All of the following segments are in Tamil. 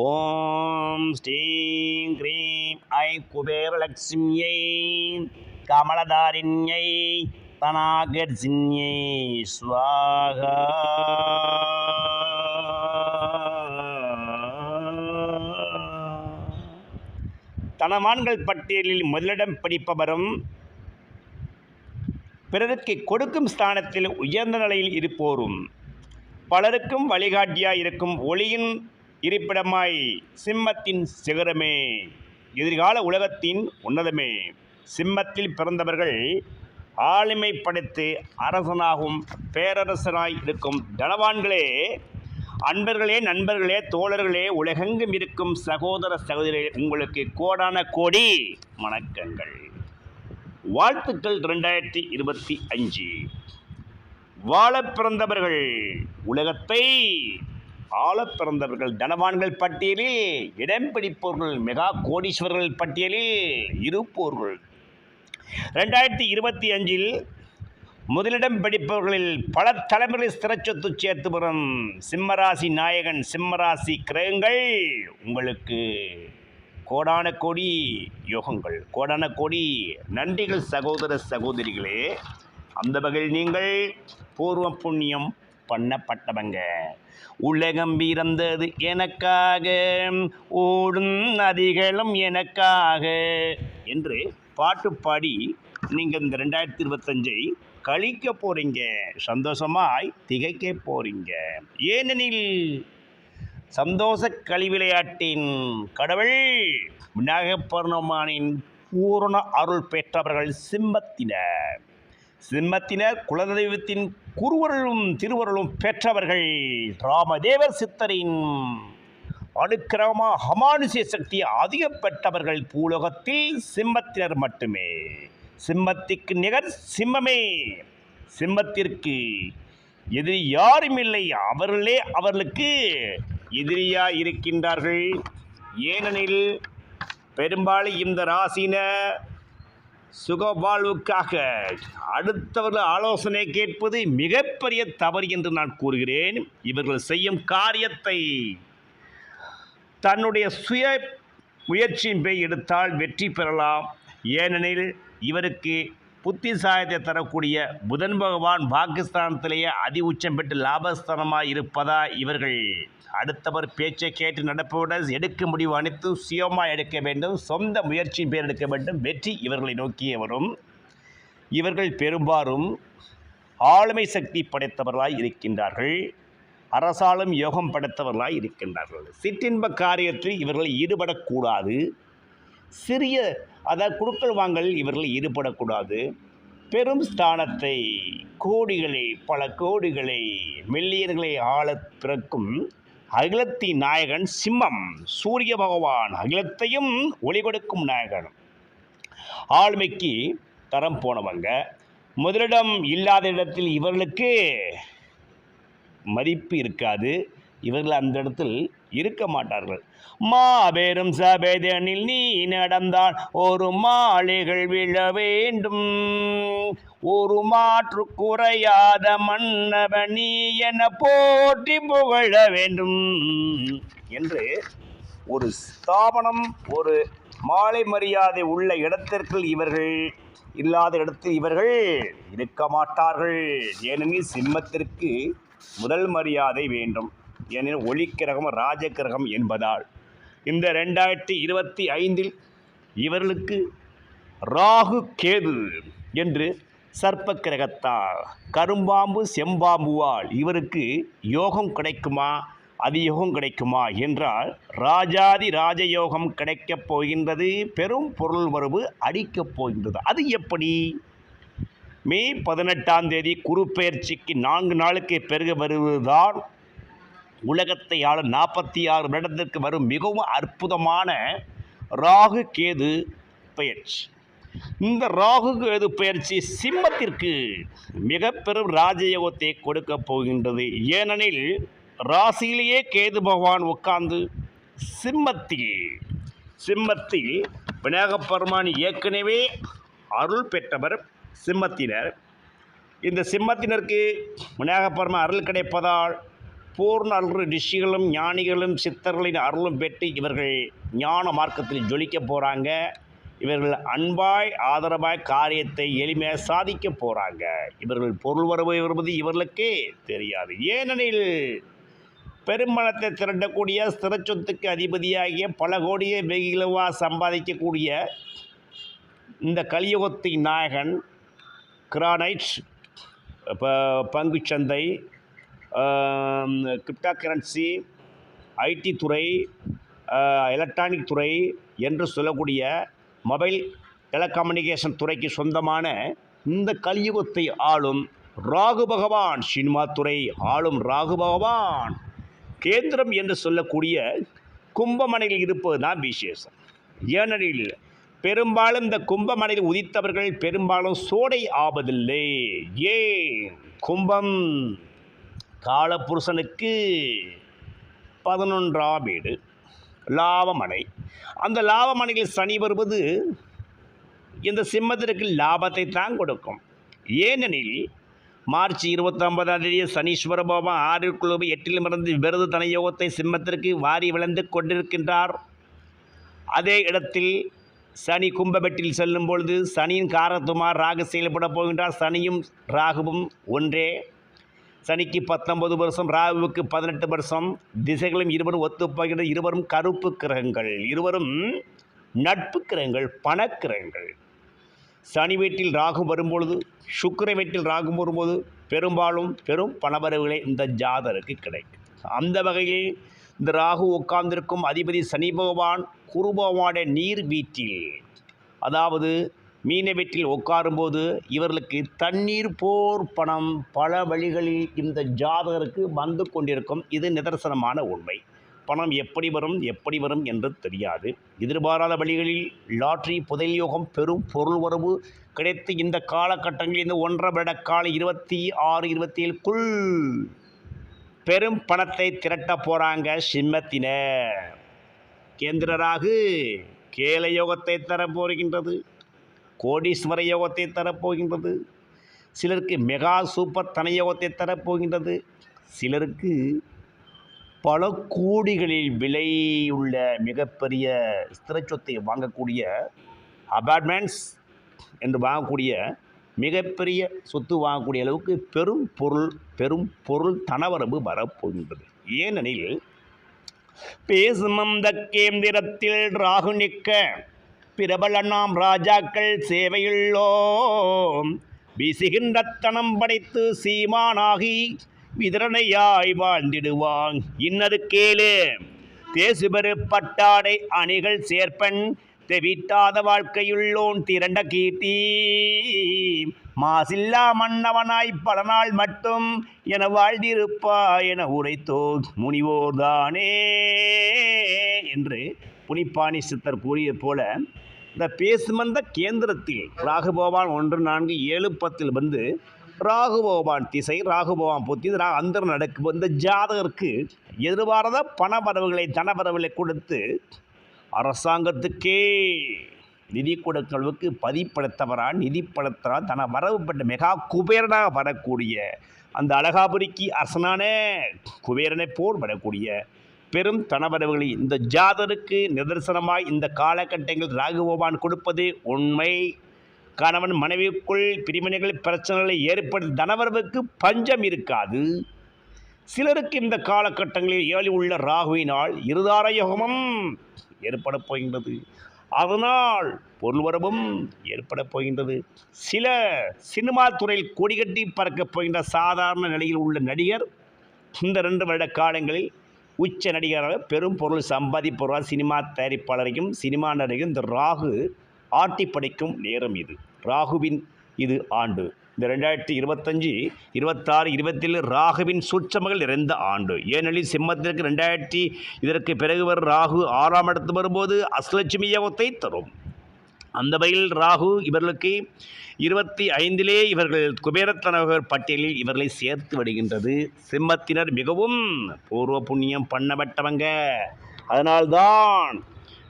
ஓம் ஸ்ரீம் கிரீம் ஐ குபேரலக்ஷ்மியை கமலதாரிண்யை தனாகர்ஜின்யை ஸ்வாகா தனவான்கள் பட்டியலில் முதலிடம் பிடிப்பவரும் பிறருக்கு கொடுக்கும் ஸ்தானத்தில் உயர்ந்த நிலையில் இருப்போரும். பலருக்கும் வழிகாட்டியாக இருக்கும் ஒளியின் இருப்பிடமாய் சிம்மத்தின் சிகரமே. எதிர்கால உலகத்தின் உன்னதமே. சிம்மத்தில் பிறந்தவர்கள் ஆளுமை படைத்து அரசனாகும் பேரரசனாய் இருக்கும் தனவான்களே அன்பர்களே நண்பர்களே தோழர்களே உலகெங்கும் இருக்கும் சகோதர சகோதரிகளே உங்களுக்கு கோடான கோடி வணக்கங்கள். வாழ்த்துக்கள் ரெண்டாயிரத்தி இருபத்தி அஞ்சு. வாழ பிறந்தவர்கள் உலகத்தை ஆளப் பிறந்தவர்கள் தனவான்கள் பட்டியலில் இடம் பிடிப்பவர்கள் மெகா கோடீஸ்வரர்கள் பட்டியலில் இருப்போர்கள். ரெண்டாயிரத்தி இருபத்தி அஞ்சில் முதலிடம் பிடிப்பவர்களில் பல தலைமுறை ஸ்திரச்சொத்து சேர்த்து வரும் சிம்மராசி நாயகன் சிம்மராசி கிரகங்கள் உங்களுக்கு கோடான கோடி யோகங்கள் கோடான கோடி நன்றிகள் சகோதர சகோதரிகளே. அந்த வகையில் நீங்கள் பூர்வ புண்ணியம் பண்ணப்பட்டவங்க. உலகம் பிறந்தது எனக்காக ஓடும் நதிகளும் எனக்காக என்று பாட்டு பாடி நீங்கள் இந்த ரெண்டாயிரத்தி இருபத்தஞ்சை கழிக்க போகிறீங்க சந்தோஷமாய் திகைக்க போகிறீங்க ஏனெனில் சந்தோஷ களி விளையாட்டின் கடவுள் விநாயகப் பூரண அருள் பெற்றவர்கள் சிம்மத்தினர். சிம்மத்தினர் குலதெய்வத்தின் குருவருளும் திருவருளும் பெற்றவர்கள் ராமதேவர் சித்தரின் அனுக்கிரமா அமானுஷிய சக்தி அதிகப்பட்டவர்கள் பூலோகத்தில் சிம்மத்தினர் மட்டுமே. சிம்மத்திற்கு நிகர் சிம்மமே. சிம்மத்திற்கு எதிரி யாரும் இல்லை. அவர்களே அவர்களுக்கு எதிரியாக இருக்கின்றார்கள். ஏனெனில் பெரும்பாலும் இந்த ராசின சுக வாழ்வுக்காக அடுத்தவர்கள் ஆலோசனை கேட்பது மிகப்பெரிய தவறு என்று நான் கூறுகிறேன். இவர்கள் செய்யும் காரியத்தை தன்னுடைய சுய முயற்சியின் பெய் எடுத்தால் வெற்றி பெறலாம். ஏனெனில் இவருக்கு புத்திசாயத்தை தரக்கூடிய புதன் பகவான் பாகிஸ்தானத்திலேயே அதி உச்சம் பெற்று லாபஸ்தானமாக இருப்பதா இவர்கள். அடுத்தவர் பேச்சை கேட்டு நடப்பவுடன் எடுக்க முடிவு அனைத்தும் சுயமாக எடுக்க வேண்டும். சொந்த முயற்சி பேர் எடுக்க வேண்டும். வெற்றி இவர்களை நோக்கியே வரும். இவர்கள் பெரும்பாலும் ஆளுமை சக்தி படைத்தவர்களாய் இருக்கின்றார்கள். அரசாலும் யோகம் படைத்தவர்களாய் இருக்கின்றார்கள். சிற்றின்ப காரியத்தில் இவர்கள் ஈடுபடக்கூடாது. சிறிய அதாவது குடுக்கல் வாங்கல் இவர்கள் ஈடுபடக்கூடாது. பெரும் ஸ்தானத்தை கோடிகளை பல கோடிகளை மில்லியன்களை ஆள பிறக்கும் அகிலத்தின் நாயகன் சிம்மம். சூரிய பகவான் அகிலத்தையும் ஒளி கொடுக்கும் நாயகன். ஆளுமைக்கு தரம் போனவங்க. முதலிடம் இல்லாத இடத்தில் இவர்களுக்கு மதிப்பு இருக்காது. இவர்கள் அந்த இடத்தில் இருக்க மாட்டார்கள். மாபெரும் சபேதனில் நீ நடந்தால் ஒரு மாளிகள் விழ வேண்டும். ஒரு மாற்று குறையாத மன்னவன் நீ என போற்றி புகழ வேண்டும். என்று ஒரு ஸ்தாபனம் ஒரு மாலை மரியாதை உள்ள இடத்திற்குள் இவர்கள் இல்லாத இடத்தில் இவர்கள் இருக்க மாட்டார்கள். ஏனெனில் சிம்மத்திற்கு முதல் மரியாதை வேண்டும். ஏனெனில் ஒளிக்கிரகம் ராஜகிரகம் என்பதால் இந்த ரெண்டாயிரத்தி இருபத்தி ஐந்தில் இவர்களுக்கு ராகு கேது என்று சர்ப்ப கிரகத்தால் கரும்பாம்பு செம்பாம்புவால் இவருக்கு யோகம் கிடைக்குமா அதியோகம் கிடைக்குமா என்றால் ராஜாதி ராஜயோகம் கிடைக்கப் போகின்றது பெரும் பொருள் வரவு அடிக்கப் போகின்றது. அது எப்படி? மே பதினெட்டாம் தேதி குரு பயிற்சிக்கு நான்கு நாளுக்கு பிறகு வருவதுதான் உலகத்தை ஆளும் நாற்பத்தி ஆறு வருடத்திற்கு வரும் மிகவும் அற்புதமான ராகு கேது பெயர்ச்சி. இந்த ராகு கேது பயிற்சி சிம்மத்திற்கு மிக பெரும் ராஜயோகத்தை கொடுக்க போகின்றது. ஏனெனில் ராசியிலேயே கேது பகவான் உட்கார்ந்து சிம்மத்தில் சிம்மத்தில் விநாயகப் பெருமான் ஏற்கனவே அருள் பெற்றவர் சிம்மத்தினர். இந்த சிம்மத்தினருக்கு விநாயகப் பெருமான் அருள் கிடைப்பதால் பூர்ண அருள் ரிஷிகளும் ஞானிகளும் சித்தர்களின் அருளும் பெற்று இவர்கள் ஞான மார்க்கத்தில் ஜொலிக்க போகிறாங்க இவர்கள் அன்பாய் ஆதரவாய் காரியத்தை எளிமையாக சாதிக்க போகிறாங்க இவர்கள் பொருள் வரவு வருவது இவர்களுக்கே தெரியாது. ஏனெனில் பெரும்பணத்தை திரட்டக்கூடிய ஸ்திர சொத்துக்கு அதிபதியாகிய பல கோடியை வெகுளவாக சம்பாதிக்கக்கூடிய இந்த கலியுகத்தின் நாயகன் கிரானைட் இப்போ பங்குச்சந்தை கிரிப்டா கரன்சி ஐடி துறை எலக்ட்ரானிக் துறை என்று சொல்லக்கூடிய மொபைல் டெலகம்யூனிகேஷன் துறைக்கு சொந்தமான இந்த கலியுகத்தை ஆளும் ராகு பகவான் சினிமா துறை ஆளும் ராகு பகவான். கேந்திரம் என்று சொல்லக்கூடிய கும்பமனையில் இருப்பது தான் விசேஷம். ஏனெனில் பெரும்பாலும் இந்த கும்பமனையில் உதித்தவர்கள் பெரும்பாலும் சோடை ஆவதில்லை. ஏன்? கும்பம் காலபுருஷனுக்கு பதினொன்றாம் வீடு லாபமனை. அந்த லாபமனையில் சனி வருவது இந்த சிம்மத்திற்கு லாபத்தை தான் கொடுக்கும். ஏனெனில் மார்ச் இருபத்தொன்பதாம் தேதி சனீஸ்வர பகவான் ஆறிற்குழுவை எட்டிலுமிருந்து விருது தனயோகத்தை சிம்மத்திற்கு வாரி விளைந்து கொண்டிருக்கின்றார். அதே இடத்தில் சனி கும்பபெட்டில் செல்லும் பொழுது சனியின் காரத்துமார் ராகு செயல்பட போகின்றார். சனியும் ராகுவும் ஒன்றே. சனிக்கு பத்தொன்பது வருஷம் ராகுவுக்கு பதினெட்டு வருஷம் திசைகளும் இருவரும் ஒத்துப்போகின்ற இருவரும் கருப்பு கிரகங்கள். இருவரும் நட்பு கிரகங்கள் பணக்கிரகங்கள் சனி வீட்டில் ராகு வரும்பொழுது சுக்கிர வீட்டில் ராகு வரும்போது பெரும்பாலும் பெரும் பணவரவுகளை இந்த ஜாதருக்கு கிடைக்கும். அந்த வகையில் இந்த ராகு உட்கார்ந்திருக்கும் அதிபதி சனி பகவான் குரு பகவானுடைய நீர் வீட்டில் அதாவது மீன வீட்டில் உட்காரும்போது இவர்களுக்கு தண்ணீர் போர் பணம் பல வழிகளில் இந்த ஜாதகருக்கு வந்து கொண்டிருக்கும். இது நிதர்சனமான உண்மை. பணம் எப்படி வரும் எப்படி வரும் என்று தெரியாது. எதிர்பாராத வழிகளில் லாட்ரி புதையல் யோகம் பெரும் பொருள் வரவு கிடைத்து இந்த காலகட்டங்களில் இந்த ஒன்றரை வருட கால இருபத்தி ஆறு இருபத்தி ஏழுக்குள் பெரும் பணத்தை திரட்ட போகிறாங்க சிம்மத்தினர். கேந்திரராகு கேல யோகத்தை தரப்போகின்றது கோடீஸ்வர யோகத்தை தரப்போகின்றது. சிலருக்கு மெகா சூப்பர் தன யோகத்தை தரப்போகின்றது. சிலருக்கு பல கோடிகளில் விலையுள்ள மிகப்பெரிய ஸ்திர சொத்தை வாங்கக்கூடிய அபார்ட்மெண்ட்ஸ் என்று வாங்கக்கூடிய மிகப்பெரிய சொத்து வாங்கக்கூடிய அளவுக்கு பெரும் பொருள் பெரும் பொருள் தனவரவு வரப்போகின்றது. ஏனெனில் பேசுமந்த கேந்திரத்தில் ராகு நிற்க பிரபல நாம் ராஜாக்கள் சேவையுள்ளோம். விசிகின்ற தனம் படைத்து சீமானாகி விதரணையாய் வாழ்ந்திடுவாங் இன்னது கேளு. தேசுபெரு பட்டாடை அணிகள் சேர்ப்பன் தெவிட்டாத வாழ்க்கையுள்ளோன் திரண்ட கீர்த்தி மாசில்லா மன்னவனாய் பல நாள் மட்டும் என வாழ்ந்திருப்பா என உரைத்தோ முனிவோர்தானே. என்று புனிப்பாணி சித்தர் கூறியது போல இந்த பேசுமந்த கேந்திரத்தில் ராகுபவான் ஒன்று நான்கு ஏழு பத்தில் வந்து ராகுபவான் திசை ராகுபவான் புத்தி ரா அந்தரம் நடக்கும். இந்த ஜாதகருக்கு எதிர்பாராத பண வரவுகளை தனவரவுகளை கொடுத்து அரசாங்கத்துக்கே நிதி கொடுக்கலுக்கு பதிப்படுத்தவரா நிதி படுத்தவரா தன வரவு பெற்ற மெகா குபேரனாக வரக்கூடிய அந்த அழகாபுரிக்கு அரசனான குபேரனை போல் வரக்கூடிய பெரும் தனவரவுகளை இந்த ஜாதருக்கு நிதர்சனமாய் இந்த காலகட்டங்களில் ராகுபவான் கொடுப்பது உண்மை. கணவன் மனைவிக்குள் பிரிவினைகள் பிரச்சனைகளை ஏற்படுத்தி தனவரவுக்கு பஞ்சம் இருக்காது. சிலருக்கு இந்த காலகட்டங்களில் ஏழி உள்ள ராகுவினால் இருதார யோகமும் ஏற்பட போகின்றது. அதனால் பொருள்வரவும் ஏற்பட போகின்றது. சில சினிமா துறையில் கொடிகட்டி பறக்கப் போகின்ற சாதாரண நிலையில் உள்ள நடிகர் இந்த ரெண்டு வருட காலங்களில் உச்ச நடிகராக பெரும் பொருள் சம்பாதிப்பவராக சினிமா தயாரிப்பாளரையும் சினிமா நடிகரும் இந்த ராகு ஆட்டி படைக்கும் நேரம் இது. ராகுவின் இது ஆண்டு. இந்த ரெண்டாயிரத்தி இருபத்தஞ்சி இருபத்தாறு இருபத்தேழு ராகுவின் சூட்சமகள் நிறைந்த ஆண்டு. ஏனெனில் சிம்மத்திற்கு ரெண்டாயிரத்தி இதற்கு பிறகு வரும் ராகு ஆறாம் இடத்து வரும்போது அஷ்டலட்சுமி யோகத்தை தரும். அந்த வகையில் ராகு இவர்களுக்கு இருபத்தி ஐந்திலே இவர்கள் குபேரத்தனகர் பட்டியலில் இவர்களை சேர்த்து விடுகின்றது. சிம்மத்தினர் மிகவும் பூர்வ புண்ணியம் பண்ணப்பட்டவங்க. அதனால்தான்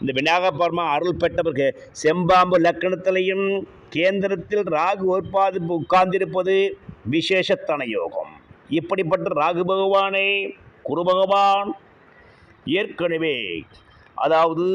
இந்த விநாயகபர்மா அருள் பெற்றவர்கள் செம்பாம்பு லக்கணத்திலையும் கேந்திரத்தில் ராகு ஒற்பாது உட்கார்ந்திருப்பது விசேஷத்தன யோகம். இப்படிப்பட்ட ராகு பகவானை குரு பகவான் ஏற்கனவே அதாவது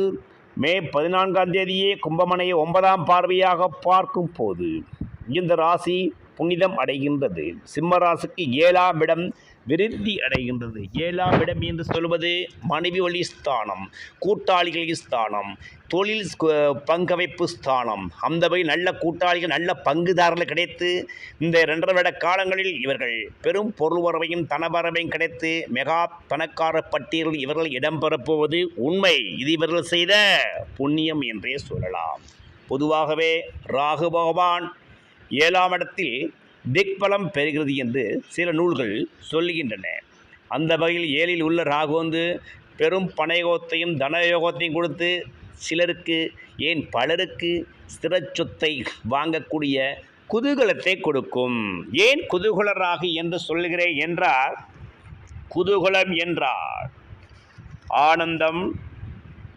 மே பதினான்காம் தேதியே கும்பமனையை ஒன்பதாம் பார்வையாக பார்க்கும் போது இந்த ராசி புனிதம் அடைகின்றது. சிம்ம ராசிக்கு ஏழாம் இடம் விருத்தி அடைகின்றது. ஏழாம் இடம் என்று சொல்வது மனைவி வழி ஸ்தானம் கூட்டாளிகள் ஸ்தானம் தொழில் ஸ்கு- பங்கமைப்பு ஸ்தானம். அந்த வகை நல்ல கூட்டாளிகள் நல்ல பங்குதாரர்கள் கிடைத்து இந்த இரண்டரை வருட காலங்களில் இவர்கள் பெரும் பொருள் வரவையும் தனவரவையும் கிடைத்து மெகா பணக்கார பட்டியலில் இவர்கள் இடம்பெறப்போவது உண்மை. இது இவர்கள் செய்த புண்ணியம் என்றே சொல்லலாம். பொதுவாகவே ராகு பகவான் ஏழாம் இடத்தில் திக்பலம் பெறுகிறது என்று சில நூல்கள் சொல்லுகின்றன. அந்த வகையில் ஏழில் உள்ள ராகு வந்து பெரும் பணயோகத்தையும் தனயோகத்தையும் கொடுத்து சிலருக்கு ஏன் பலருக்கு ஸ்திர சொத்தை வாங்கக்கூடிய குதூகலத்தை கொடுக்கும். ஏன் குதூகலராகி என்று சொல்லுகிறேன் என்றால் குதூகலம் என்றால் ஆனந்தம்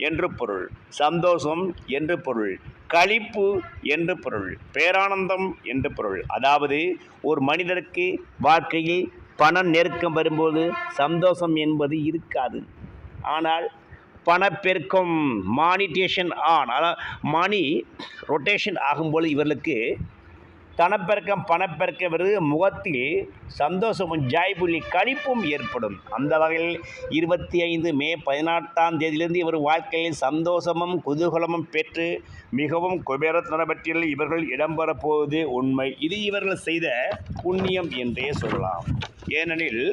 என்று பொருள் சந்தோஷம் என்று பொருள். களிப்பு என்று பொருள் பேரானந்தம் என்று பொருள். அதாவது ஒரு மனிதருக்கு வாழ்க்கையில் பணம் நெருக்கம் வரும்போது சந்தோஷம் என்பது இருக்காது. ஆனால் பணப்பெருக்கம் மானிட்டேஷன் ஆன் அதாவது மணி ரொட்டேஷன் ஆகும்போது இவர்களுக்கு தனப்பெருக்கம் பணப்பெருக்கம் வருது முகத்தில் சந்தோஷமும் ஜாய்புள்ளி கழிப்பும் ஏற்படும். அந்த வகையில் இருபத்தி ஐந்து மே பதினாட்டாம் தேதியிலிருந்து இவர் வாழ்க்கையில் சந்தோஷமும் குதூகலமும் பெற்று மிகவும் குபேரத்தன பற்றியில் இவர்கள் இடம்பெறப் போவது உண்மை. இது இவர்கள் செய்த புண்ணியம் என்றே சொல்லலாம். ஏனெனில்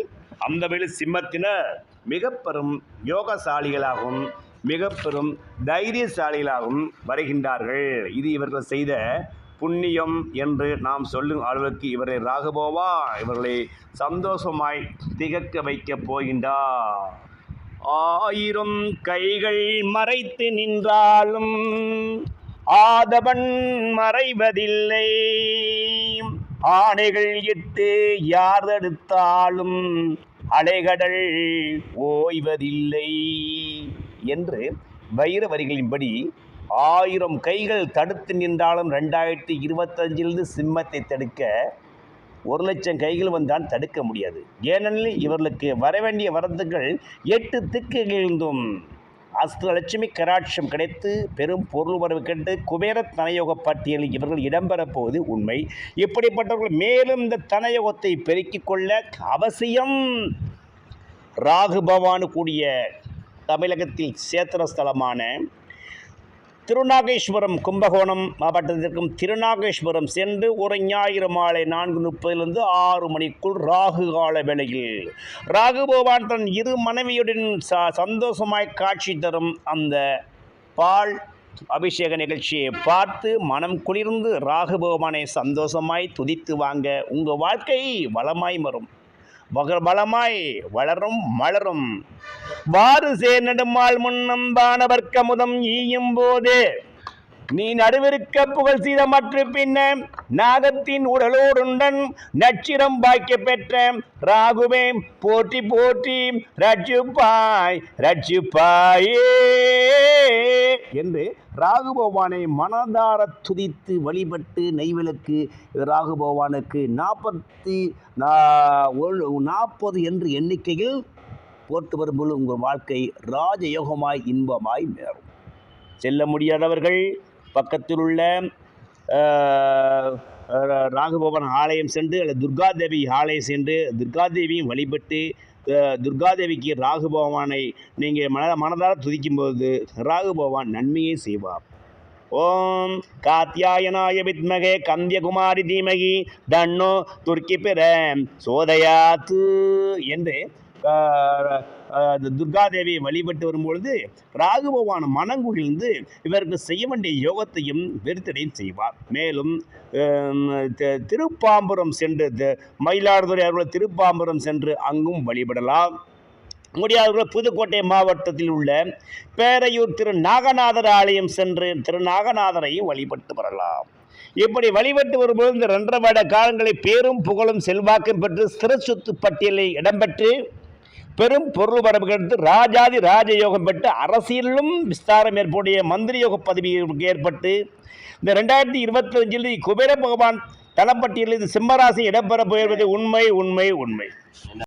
அந்த வகையில் சிம்மத்தினர் மிக பெரும் யோகசாலிகளாகவும் மிக பெரும் தைரியசாலிகளாகவும் வருகின்றார்கள். இது இவர்கள் செய்த புண்ணியம் என்று நாம் சொல்லும் அளவுக்கு இவரை ராகபோவா இவர்களை சந்தோஷமாய் திகக்க வைக்கப் போகின்றார். ஆயிரம் கைகள் மறைத்து நின்றாலும் ஆதவன் மறைவதில்லை. ஆணைகள் இட்டு யார் தடுத்தாலும் அலைகடல் ஓய்வதில்லை. என்று வைர வரிகளின்படி ஆயிரம் கைகள் தடுத்து நின்றாலும் ரெண்டாயிரத்தி இருபத்தஞ்சிலிருந்து சிம்மத்தை தடுக்க ஒரு லட்சம் கைகள் வந்தால் தடுக்க முடியாது. ஏனெனில் இவர்களுக்கு வரவேண்டிய வரத்துகள் எட்டு திக்குகளிலும் அஷ்டலட்சுமி கராட்சம் கிடைத்து பெரும் பொருள் வரவு கண்டு குபேர தனயோக பட்டியலில் இவர்கள் இடம்பெறப் போவது உண்மை. இப்படிப்பட்டவர்கள் மேலும் இந்த தனயோகத்தை பெருக்கிக் கொள்ள அவசியம். ராகு பவானு கூடிய தமிழகத்தில் சேத்திர ஸ்தலமான திருநாகேஸ்வரம் கும்பகோணம் மாவட்டத்திற்கும் திருநாகேஸ்வரம் சென்று ஒரு ஞாயிறு மாலை நான்கு முப்பதிலிருந்து ஆறு மணிக்குள் ராகு கால வேளையில். ராகு பகவான் தன் இரு மனைவியுடன் ச சந்தோஷமாய் காட்சி தரும் அந்த பால் அபிஷேக நிகழ்ச்சியை பார்த்து மனம் குளிர்ந்து ராகு பகவானை சந்தோஷமாய் துதித்து வாங்க உங்கள் வாழ்க்கை வளமாய் வரும் பலமாய் வளரும் மலரும். வாறு சேர் நெடுமால் முன்னம் பானவர்க்க முதம் ஈயும் போது நீ நடுவிருக்க புகழ் செய்த மற்ற பின்ன நாகத்தின் உடலோடுண்டன் நச்சிரம் பாய்க்க பெற்ற ராகுவே போற்றி போற்றி ரட்சிப்பாய் ரட்சிப்பாயே என்று ராகு பகவானை மனதார துதித்து வழிபட்டு நெய்விளக்கு ராகு பகவானுக்கு நாற்பத்தி நாற்பது என்று எண்ணிக்கையில் போட்டு வரும்போது உங்கள் வாழ்க்கை ராஜயோகமாய் இன்பமாய் மேறும். செல்ல முடியாதவர்கள் பக்கத்தில் உள்ள ராகுபவன் ஆலயம் சென்று அல்லது துர்காதேவி ஆலயம் சென்று துர்காதேவியும் வழிபட்டு துர்காதேவிக்கு ராகு பகவானை நீங்கள் மன மனதால் துதிக்கும்போது ராகு பகவான் நன்மையை செய்வார். ஓம் காத்தியாயனாய வித்மகே கந்தியகுமாரி தீமகி தன்னோ துர்க்கி பெற சோதயாத்து என்று துர்காதேவியை வழிபட்டு வரும்பொழுது ராகு பகவான் மனங்குழிந்து இவருக்கு செய்ய வேண்டிய யோகத்தையும் வெறுத்தடையும் செய்வார். மேலும் திருப்பாம்புரம் சென்று மயிலாடுதுறை அவர்கள் திருப்பாம்புரம் சென்று அங்கும் வழிபடலாம். முடியாதவர்கள் புதுக்கோட்டை மாவட்டத்தில் உள்ள பேரையூர் திரு நாகநாதர் ஆலயம் சென்று திரு நாகநாதரையும் வழிபட்டு வரலாம். இப்படி வழிபட்டு வரும்போது இந்த ரெண்டரை வருட காலங்களில் பேரும் புகழும் செல்வாக்கும் பெற்று ஸ்திர சொத்து பட்டியலில் இடம்பெற்று பெரும் பொருள் வரவு கிடைத்து ராஜாதி ராஜயோகம் பெற்று அரசியலிலும் விஸ்தாரம் ஏற்புடைய மந்திரி யோக பதவி ஏற்பட்டு இந்த ரெண்டாயிரத்தி இருபத்தஞ்சில் குபேர பகவான் தளப்பட்டியலில் இது சிம்மராசி இடம்பெற போயிருப்பது உண்மை உண்மை உண்மை.